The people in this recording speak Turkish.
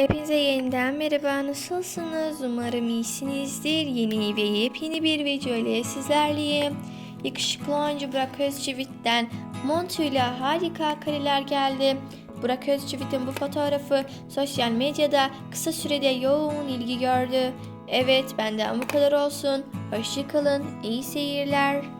Hepinize yeniden merhaba nasılsınız? Umarım iyisinizdir. Yeni ve yepyeni bir video ile sizlerleyim. Yakışıklı oyuncu Burak Özçivit'ten montuyla harika kareler geldi. Burak Özçivit'in bu fotoğrafı sosyal medyada kısa sürede yoğun ilgi gördü. Evet benden bu kadar olsun. Hoşçakalın, iyi seyirler.